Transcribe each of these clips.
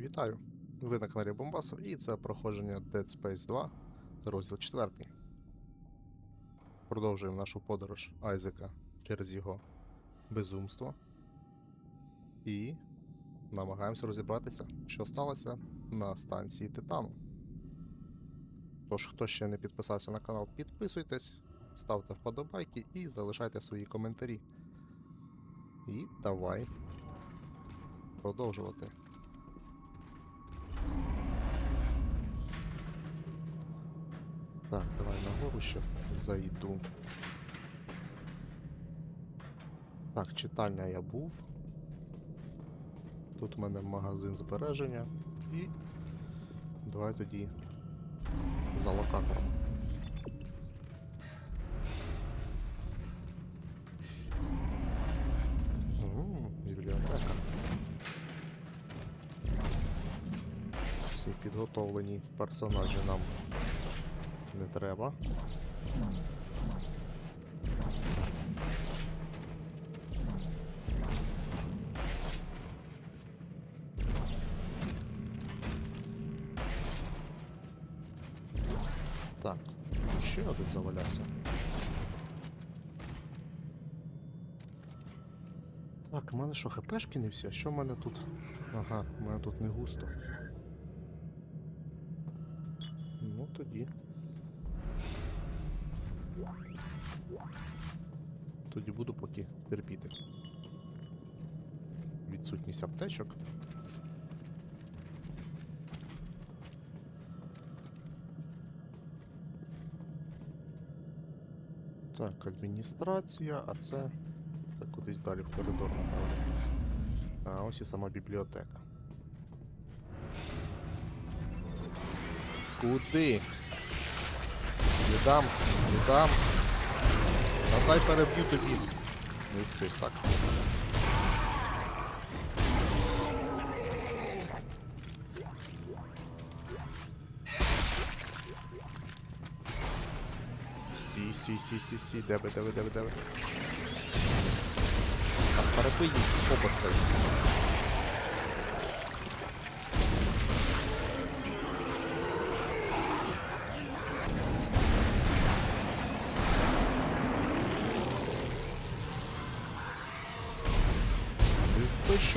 Вітаю! Ви на каналі Бомбасов і це проходження Dead Space 2, розділ 4. Продовжуємо нашу подорож Айзека через його безумство. І намагаємося розібратися, що сталося на станції Титану. Тож, хто ще не підписався на канал, підписуйтесь, ставте вподобайки і залишайте свої коментарі. І давай продовжувати. Так, давай нагору ще зайду. Так, читальня я був. Тут в мене магазин збереження. І давай тоді за локатором. Бібліотека. Всі підготовлені персонажі нам не треба. Так, ще один завалявся. Так, у мене що, хпшки не всі? Що в мене тут? Ага, в мене тут не густо. Ну тоді. Тоді буду поки терпіти. Відсутність аптечок. Так, адміністрація, а це. Це кудись далі в коридор, якийсь. А ось і сама бібліотека. Куди? Не дам, не дам. Та дай переб'ю тобі. Не встиг так. Стій, стій, стій, стій, стій. Де ви, де ви, де ви, де ви? Так, перебий опа.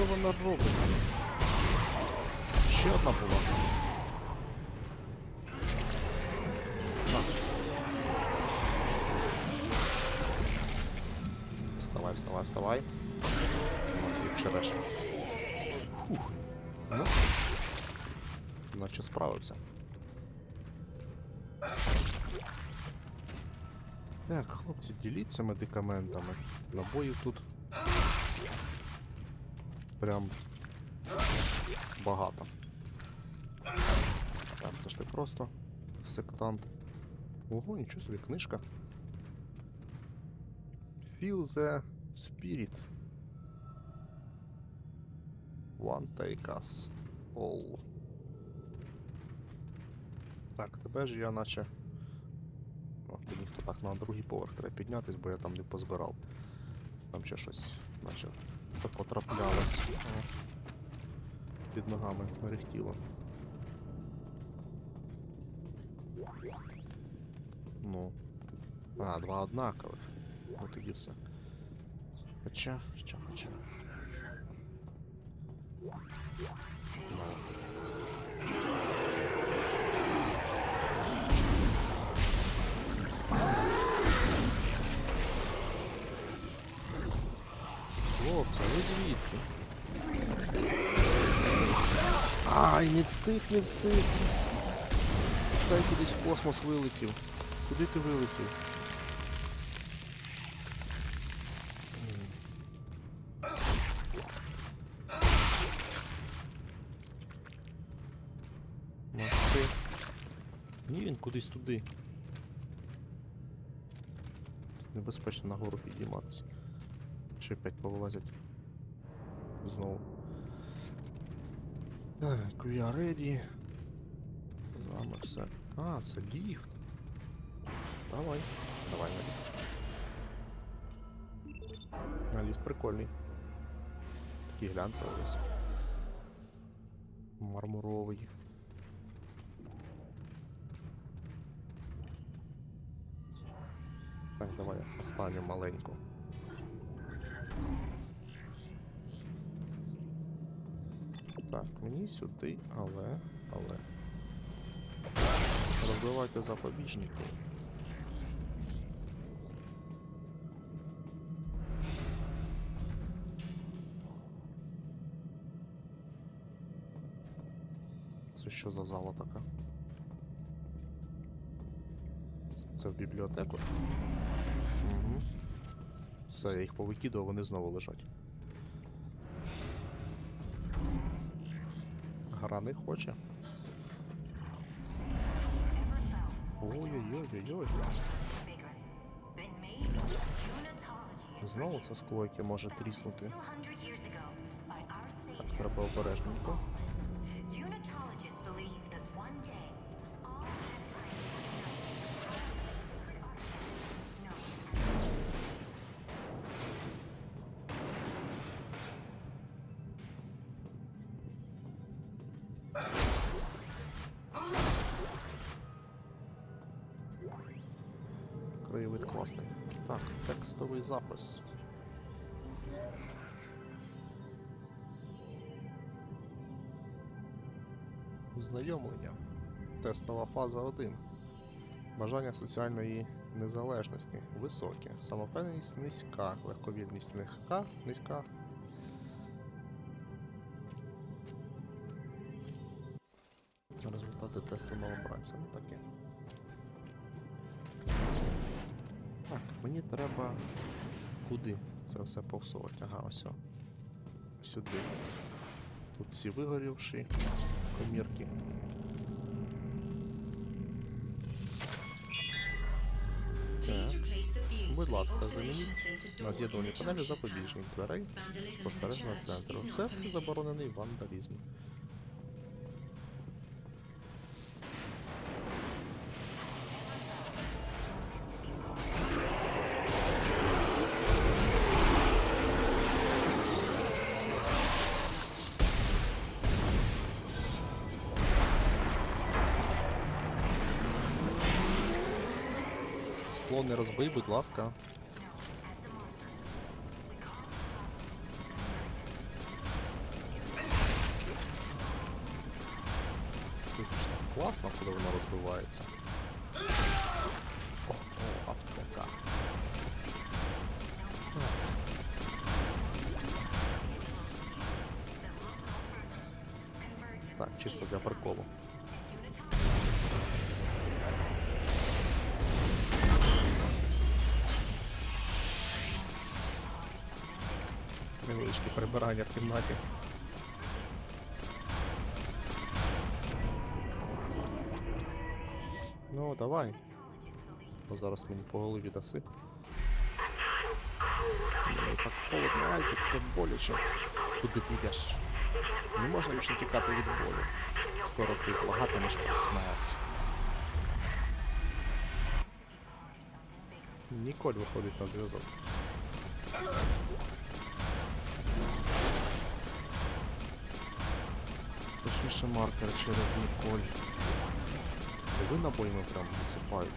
Вона робить? Ще одна була. Вставай, вставай, вставай. От і черешня. Фух. Наче справився. Так, хлопці, діліться медикаментами. Набоїв тут прям багато. Так, це ж не просто сектант. Ого, нічого собі, книжка. Feel the spirit. One take us all. Так, тебе ж я наче. О, то ніхто так на другий поверх треба піднятись, бо я там не позбирав. Там ще щось, наче так потраплялось. Під ногами мерехтіло. Ну. А, два однакових. Ну тоді все. Хоча, що хоча. Ну. Ви звідки? Ай, не встиг, не встиг. Цей кудись в космос вилетів. Куди ти вилетів? Махти. Ні, він кудись туди. Небезпечно нагору підійматися. Ще опять повилазять. Знову. Так, we are ready. З вами все. А, це ліфт. Давай. Давай на ліфт. На ліфт прикольний. Такий глянцевий весь. Мармуровий. Так, давай останню маленьку. Так, мені сюди, але, але. Розбивайте запобіжники. Це що за зала така? Це в бібліотеку? Угу. Все, я їх повикидав, вони знову лежать. Гра не хоче. Ой-ой-ой-ой-ой. Знову це скло, яке може тріснути. Так, треба обережненько. Текстовий запис. Ознайомлення. Тестова фаза 1. Бажання соціальної незалежності високе. Самовпевненість низька. Легковірність легка, низька. Результати тесту новобранця. Ну таке. Так, мені треба куди це все повсувати? Ага, ось. Сюди. Тут всі вигорівші комірки. Будь ласка, замініть на з'єднувальній панелі запобіжник дверей спостережного центру. Це заборонений вандалізм. Скло не розбий, будь ласка. Невеличке прибирання в кімнаті. Ну, давай. Бо зараз мені по голові даси. Мені так холодно, Айзек, це боляче. Куди ти йдеш? Не можна більше тікати від болю. Скоро ти благатимеш про смерть. Ніколь виходить на зв'язок. Точніше маркер через Ніколь. Диви набоями прям засипають.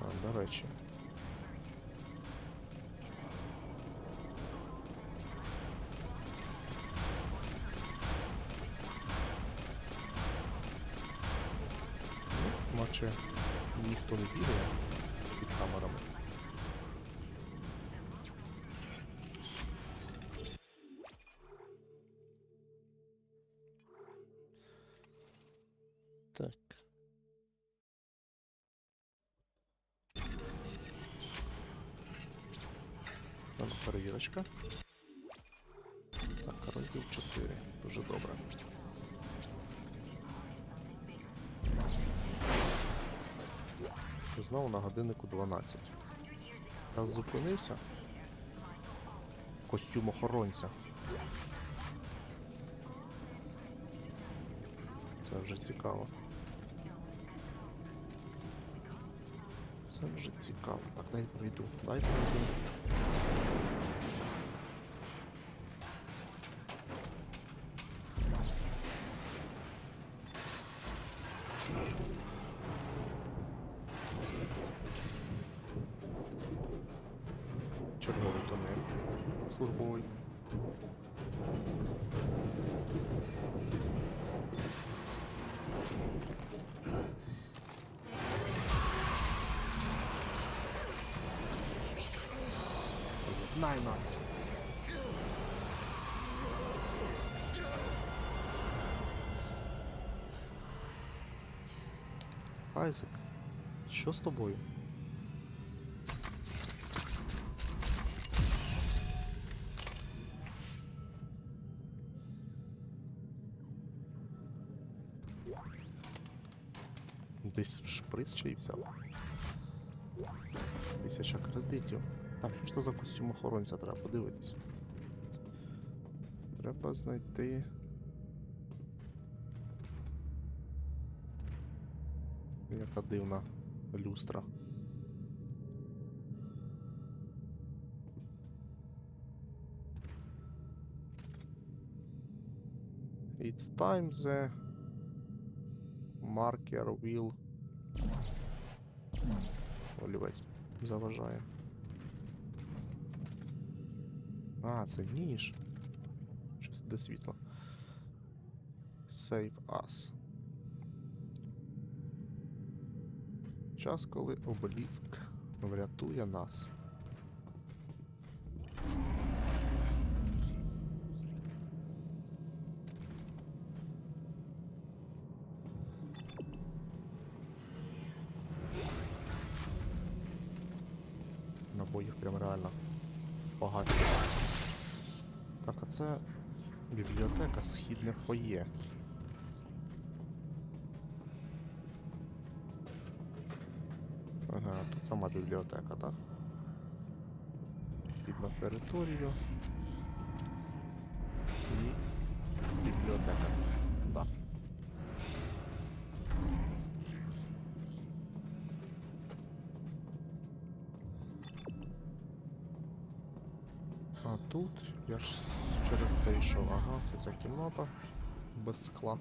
А, до речі. Ну, наче ніхто не бігає перевірочка. Так, розділ 4. Дуже добре. Знову на годиннику 12. Раз зупинився. Костюм охоронця. Це вже цікаво. Це вже цікаво. Так, дай пройду. Дай пройду. Єднай нас. Айзек, що з тобою? Десь шприц чий взяв. Тисяча кредитів. Так, що ж то за костюм охоронця треба подивитись. Треба знайти. Яка дивна люстра. It's time the marker will. Олівець заважає. А, це ніж. Щось де світло. Save us. Час, коли обеліск врятує нас. Набоїв прям реально багато. Це бібліотека східне фоє. Ага, тут сама бібліотека, так? Під на територію. Це. Ага, це ця кімната без скла.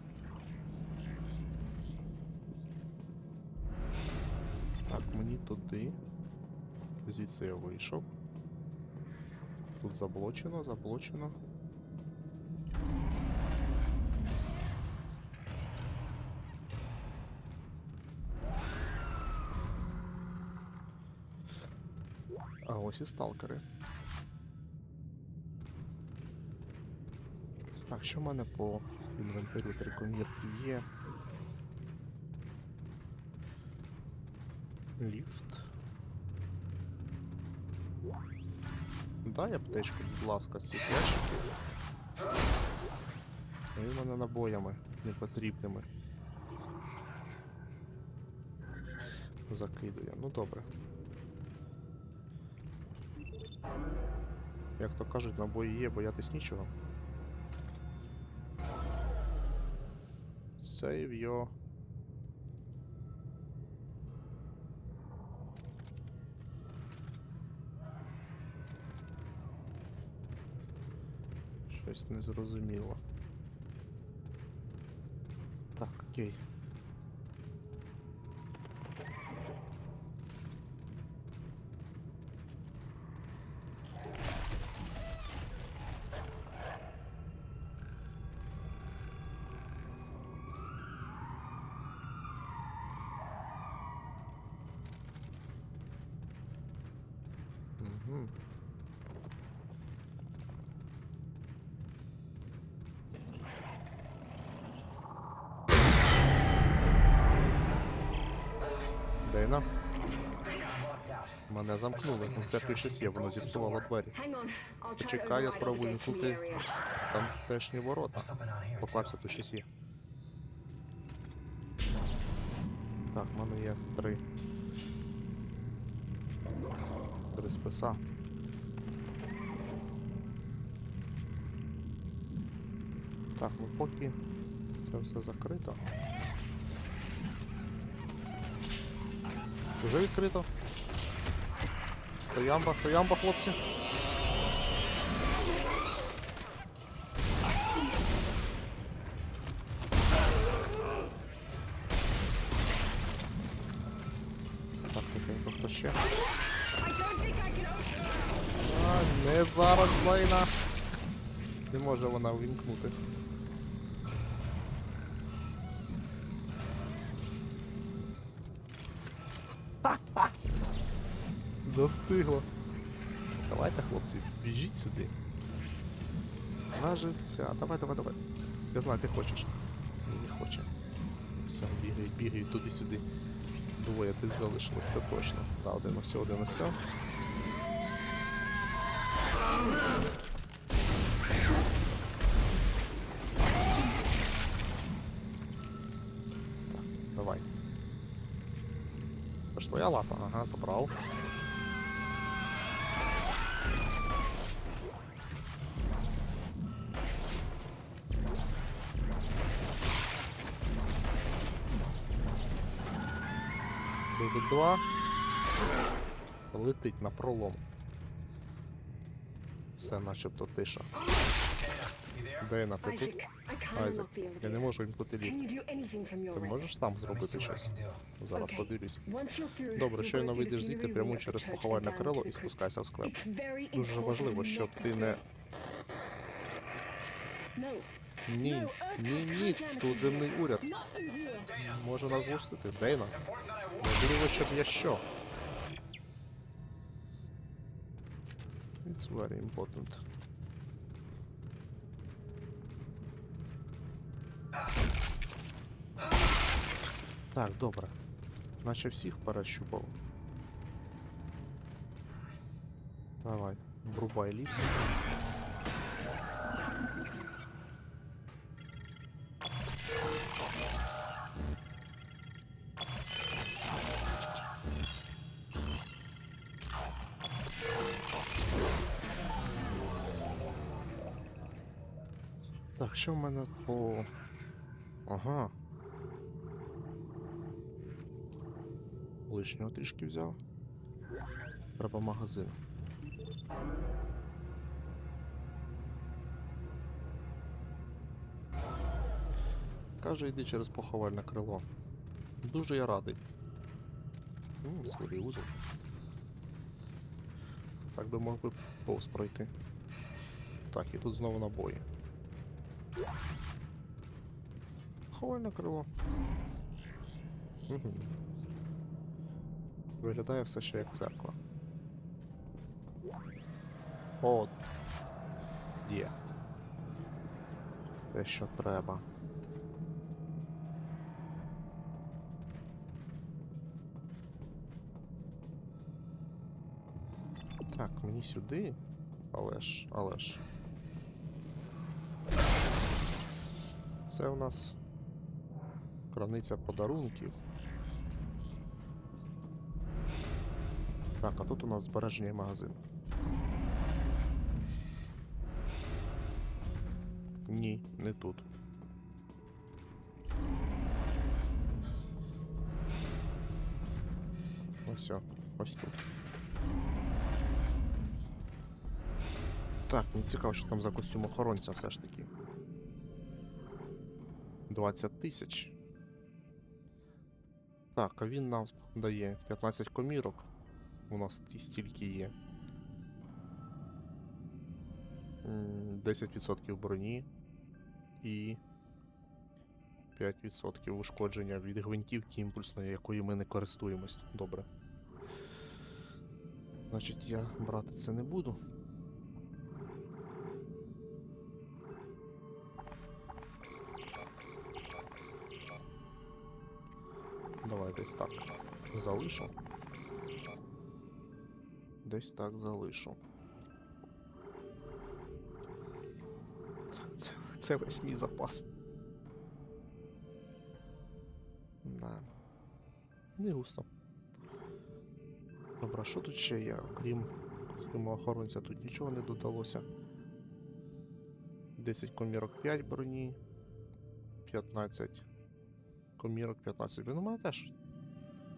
Так, мені туди. Звідси я вийшов. Тут заблочено, заблочено. А ось і сталкери. Так, що в мене по інвентарю трикомірки є? Ліфт. Дай аптечку, будь ласка, з цих. Вони в мене набоями непотрібними. Закидує. Ну добре. Як то кажуть, набої є, боятись нічого. Save your Щось незрозуміло. Так, окей. Угу. Дейна, мене замкнули. У церкві щось є, воно зіпсувало двері. Чекай, я спробую вімкнути. Там тешні ворота. Поклався, тут щось є. Так, в мене є три. Три списа. Так, ну поки це все закрито. Уже відкрито. Стоямба, стоямба, хлопці. Так, тихенько, хто ще? А, зараз, Лейна. Не може вона увімкнути. Застигло. Давайте, хлопці, біжіть сюди. На живця. Давай, давай, давай. Я знаю, ти хочеш. Ні, не хоче. Все, бігають, бігають туди-сюди. Двоє ти залишилось, це точно. Та, один ось, один ось. Так, ж твоя лапа, ага, забрав. Дубль 2. Летить на пролом. Все начебто тиша. Дейна, ти тут? Айзек, я не можу вімкнути ліфт. Ти можеш сам зробити щось? Зараз подивлюсь. Добре, щойно вийдеш звідти прямо через поховальне крило і спускайся в склеп. Дуже важливо, щоб ти не. Ні, ні, ні, тут земний уряд. Може нас глушити? Дейна? Важливо, щоб я що? It's very important. Так, добре. Наче всіх перещупав. Давай, врубай ліфт. Так, що в мене по. Ага. Лишнього трішки взяв. Треба магазин. Каже, йди через поховальне крило. Дуже я радий. Ммм, свій узел. Так би мог би повз пройти. Так, і тут знову набої. Поховальне крило. Угу. Виглядає все ще як церква. О! Є. Те, що треба. Так, мені сюди. Але ж, але ж. Це у нас краниця подарунків. Так, а тут у нас збереження магазин. Ні, не тут. Ось, ось тут. Так, мені цікаво, що там за костюм охоронця все ж таки. 20 тисяч. Так, а він нам дає 15 комірок. У нас ті стільки є. 10% броні і 5% ушкодження від гвинтівки імпульсної, якою ми не користуємось. Добре. Значить, я брати це не буду. Десь так. Залишу. Десь так залишу. Це, це весь мій запас. Да. Не густо. Добре, що тут ще є? Окрім костюму охоронця, тут нічого не додалося. 10 комірок 5 броні. 15 комірок 15. Він у мене теж.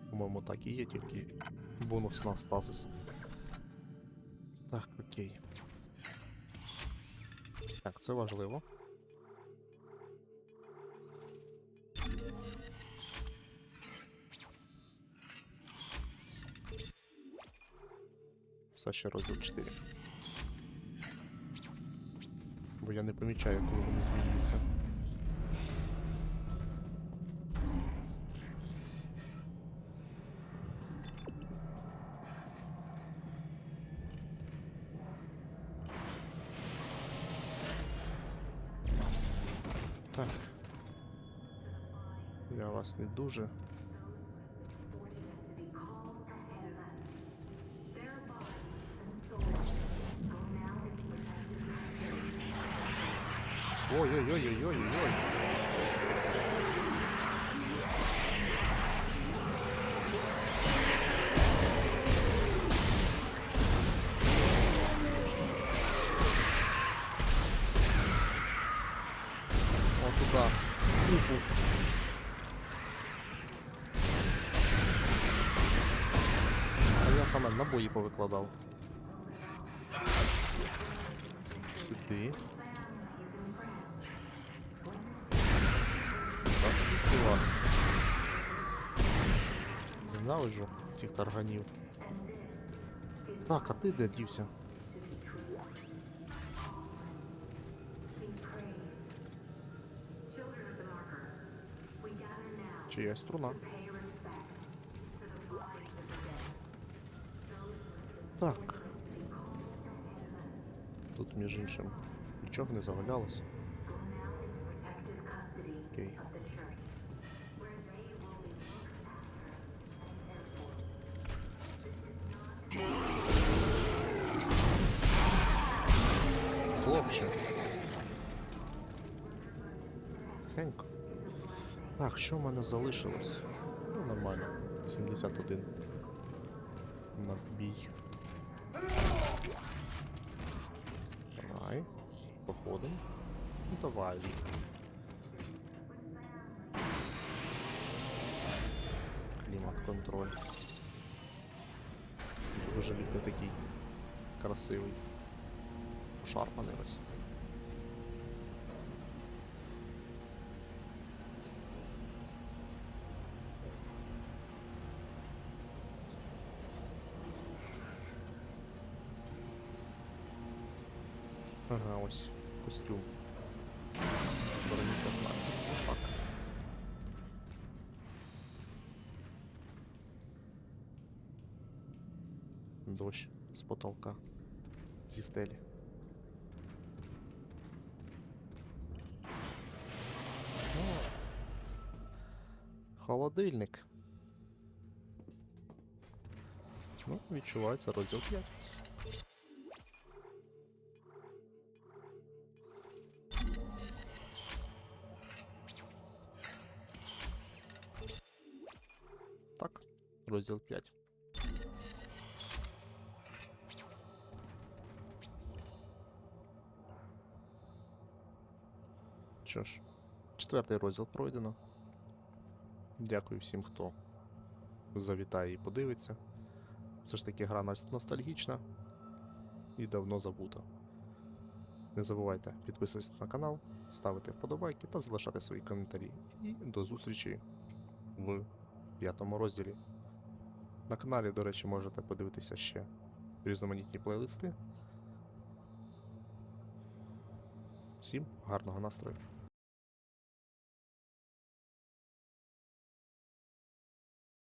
По-моєму, так і є, тільки бонус на стазис. Так, окей. Так, це важливо. Все ще розділ 4. Бо я не помічаю, коли вони змінюються. Вас не дуже. Ой-ой-ой-ой-ой-ой. О, туда. Уху. Саме набої повикладав. Сюди. Заскільки вас? Ненавиджу цих тарганів. Так, а ти де дівся? Чия струна? Так. Тут, між іншим, нічого не завалялось. Окей. Хлопче. Хенько. Так, що в мене залишилось? Ну, нормально. 71. Надбій. Давай. Походим. Ну давай. Вік. Клімат контроль. Дуже не такий красивий. Шарпаний весь. Ага, ось костюм. Броні 15. Так. Дощ з потолка. Зі стелі. О, Холодильник. Ну, відчувається розділ 5. Так, розділ 5. Що ж, четвертий розділ пройдено. Дякую всім, хто завітає і подивиться. Все ж таки гра ностальгічна і давно забута. Не забувайте підписуватися на канал, ставити вподобайки та залишати свої коментарі. І до зустрічі в п'ятому розділі. На каналі, до речі, можете подивитися ще різноманітні плейлисти. Всім гарного настрою!